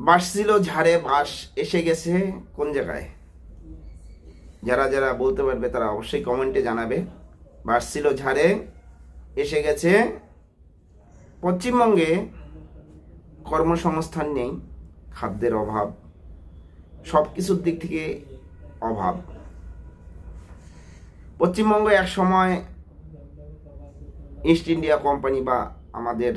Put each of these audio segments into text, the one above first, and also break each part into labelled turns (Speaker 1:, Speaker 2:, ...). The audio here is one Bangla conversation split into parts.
Speaker 1: বাস ছিল ঝাড়ে বাস এসে গেছে কোন জায়গায়? যারা যারা বলতে পারবে তারা অবশ্যই কমেন্টে জানাবে। বাস ছিল ঝাড়ে, এসে গেছে পশ্চিমবঙ্গে কর্মসংস্থান নেই, খাদ্যের অভাব সব কিছুর দিক থেকে অভাব। পশ্চিমবঙ্গ এক সময় ইস্ট ইন্ডিয়া কোম্পানি বা আমাদের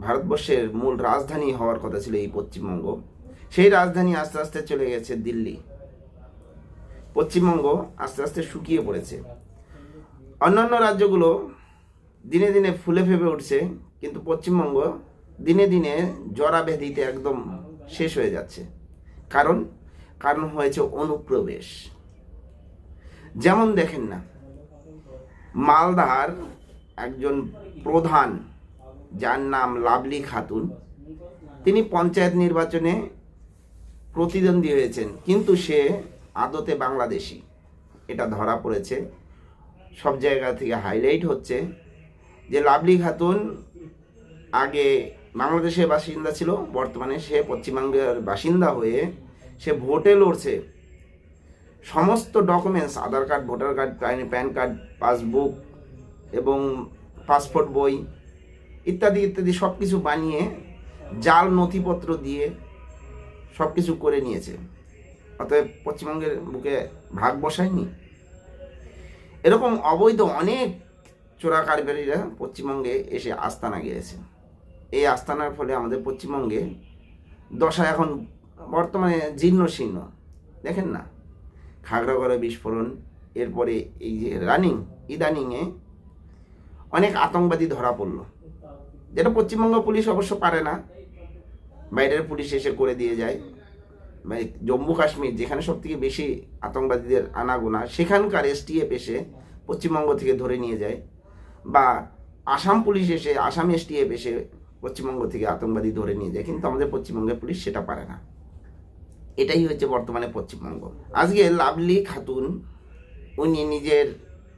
Speaker 1: ভারতবর্ষের মূল রাজধানী হওয়ার কথা ছিল এই পশ্চিমবঙ্গ। সেই রাজধানী আস্তে আস্তে চলে গেছে দিল্লি। পশ্চিমবঙ্গ আস্তে আস্তে শুকিয়ে পড়েছে। অন্যান্য রাজ্যগুলো দিনে দিনে ফুলে ফেপে উঠছে, কিন্তু পশ্চিমবঙ্গ দিনে দিনে জরা ব্যাধিতে একদম শেষ হয়ে যাচ্ছে। কারণ কারণ হয়েছে অনুপ্রবেশ। যেমন দেখেন না, মালদার একজন প্রধান যার নাম লাভলি খাতুন। তিনি পঞ্চায়েত নির্বাচনে প্রতিদ্বন্দ্বী হয়েছেন, কিন্তু সে আদতে বাংলাদেশি। এটা ধরা পড়েছে। সব জায়গা থেকে হাইলাইট হচ্ছে যে লাভলি খাতুন আগে বাংলাদেশের বাসিন্দা ছিল, বর্তমানে সে পশ্চিমবঙ্গের বাসিন্দা হয়ে সে ভোটে লড়ছে। সমস্ত documents Aadhaar card voter card PAN card passbook এবং পাসপোর্ট বই ইত্যাদি ইত্যাদি সব কিছু বানিয়ে জাল, নথিপত্র দিয়ে সব কিছু করে নিয়েছে। অতএব পশ্চিমবঙ্গের বুকে ভাগ বসায়নি। এরকম অবৈধ অনেক চোরা কারবারিরা পশ্চিমবঙ্গে এসে আস্তানা গিয়েছে এই আস্তানার ফলে আমাদের পশ্চিমবঙ্গে দশা এখন বর্তমানে জীর্ণ শীর্ণ দেখেন না, খাগড়াগড়ে বিস্ফোরণ, এরপরে এই যে রানিং ইদানিংয়ে অনেক আতঙ্কবাদী ধরা পড়ল। যেটা পশ্চিমবঙ্গ পুলিশ অবশ্য পারে না। বাইরের পুলিশ এসে করে দিয়ে যায়। মানে জম্মু কাশ্মীর, যেখানে সব থেকে বেশি আতঙ্কবাদীদের আনাগোনা, সেখানকার এসটিএফ এসে পশ্চিমবঙ্গ থেকে ধরে নিয়ে যায়। বা আসাম পুলিশ এসে, আসাম এসটিএফ এসে পশ্চিমবঙ্গ থেকে আতঙ্কবাদী ধরে নিয়ে যায়। কিন্তু আমাদের পশ্চিমবঙ্গের পুলিশ সেটা পারে না। এটাই হচ্ছে বর্তমানে পশ্চিমবঙ্গ। আজকে লাভলি খাতুন, উনি নিজের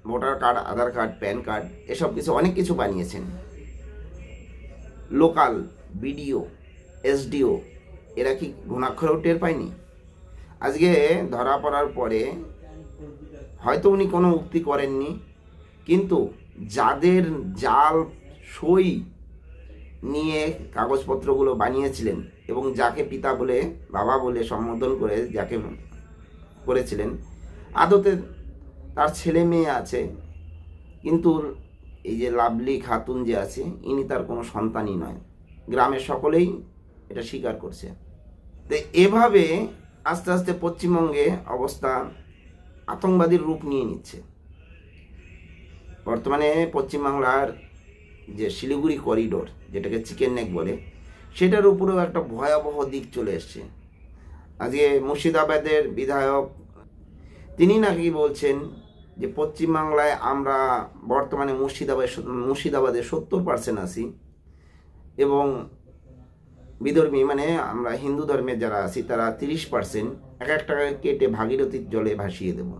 Speaker 1: voter card, Aadhaar card, PAN card, এসব কিছু অনেক কিছু বানিয়েছেন। লোকাল, বিডিও, এসডিও, এরা কি ঘুণাক্ষরেও টের পায়নি? আজকে ধরা পড়ার পরে হয়তো উনি কোনো উক্তি করেননি, কিন্তু যাদের জাল সই নিয়ে কাগজপত্রগুলো বানিয়েছিলেন এবং যাকে পিতা বলে, বাবা বলে সম্বোধন করে যাকে করেছিলেন, আদতে তার ছেলে মেয়ে আছে, কিন্তু এই যে লাভলি খাতুন যে আছে, ইনি তার কোনো সন্তানই নয়। গ্রামের সকলেই এটা স্বীকার করছে। তো এভাবে আস্তে আস্তে পশ্চিমবঙ্গে অবস্থা আতঙ্কবাদীর রূপ নিয়ে নিচ্ছে। বর্তমানে পশ্চিমবাংলার যে শিলিগুড়ি করিডোর, যেটাকে চিকেন নেক বলে, সেটার উপরেও একটা ভয়াবহ দিক চলে এসছে। আজকে মুর্শিদাবাদের বিধায়ক, তিনি নাকি বলছেন যে পশ্চিমবাংলায় আমরা বর্তমানে মুর্শিদাবাদ মুর্শিদাবাদে সত্তর পার্সেন্ট আছি এবং বিধর্মী মানে আমরা হিন্দু ধর্মের যারা আছি, তারা তিরিশ পার্সেন্ট এক এক টাকা কেটে ভাগীরথীর জলে ভাসিয়ে দেব।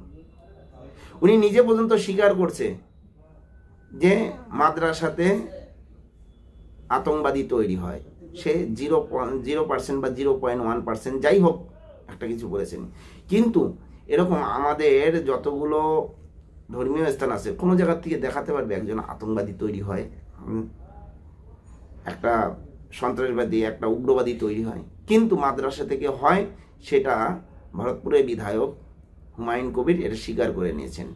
Speaker 1: উনি নিজে পর্যন্ত স্বীকার করছে যে মাদ্রাসাতে আতঙ্কবাদী তৈরি হয়। সে জিরো জিরো পার্সেন্ট বা জিরো পয়েন্ট ওয়ান পার্সেন্ট যাই হোক, একটা কিছু বলেছেন। কিন্তু এরকম আমাদের যতগুলো ধর্মীয় স্থান আছে, কোনো জায়গার থেকে দেখাতে পারবে একজন আতঙ্কবাদী তৈরি হয়। একটা সন্ত্রাসবাদী, একটা উগ্রবাদী তৈরি হয়। কিন্তু মাদ্রাসা থেকে হয় সেটা ভরতপুরের বিধায়ক হুমায়ুন কবির, এটা স্বীকার করে নিয়েছেন।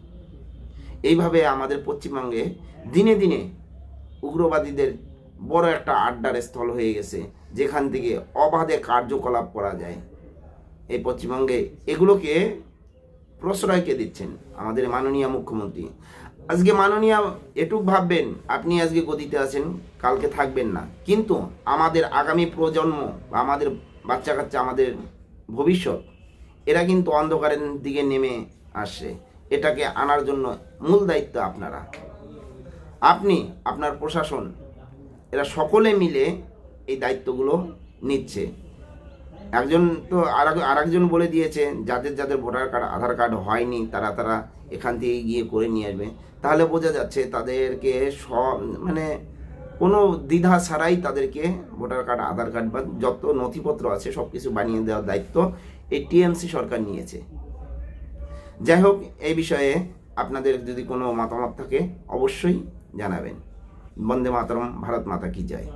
Speaker 1: এইভাবে আমাদের পশ্চিমবঙ্গে দিনে দিনে উগ্রবাদীদের বড় একটা আড্ডার স্থল হয়ে গেছে, যেখান থেকে অবাধে কার্যকলাপ করা যায়। এই পশ্চিমবঙ্গে এগুলোকে প্রশ্রয় কে দিচ্ছেন? আমাদের মাননীয় মুখ্যমন্ত্রী। আজকে মাননীয় এটুক ভাববেন, আপনি আজকে গদিতে আছেন, কালকে থাকবেন না। কিন্তু আমাদের আগামী প্রজন্ম আমাদের বাচ্চা কাচ্চা আমাদের ভবিষ্যৎ, এরা কিন্তু অন্ধকারের দিকে নেমে আসছে। এটাকে আনার জন্য মূল দায়িত্ব আপনারা। আপনি, আপনার প্রশাসন, এরা সকলে মিলে এই দায়িত্বগুলো নিচ্ছে। একজন তো আর একজন বলে দিয়েছে, যাদের যাদের ভোটার কার্ড, আধার কার্ড হয়নি, তারা তারা এখান থেকে গিয়ে করে নিয়ে আসবে। তাহলে বোঝা যাচ্ছে তাদেরকে সব মানে কোনো দ্বিধা ছাড়াই তাদেরকে ভোটার কার্ড, আধার কার্ড বা যত নথিপত্র আছে সব কিছু বানিয়ে দেওয়ার দায়িত্ব এই টিএমসি সরকার নিয়েছে। যাই হোক, এই বিষয়ে আপনাদের যদি কোনো মতামত থাকে, অবশ্যই জানাবেন। বন্দে মাতরম, ভারত মাতা কি যায়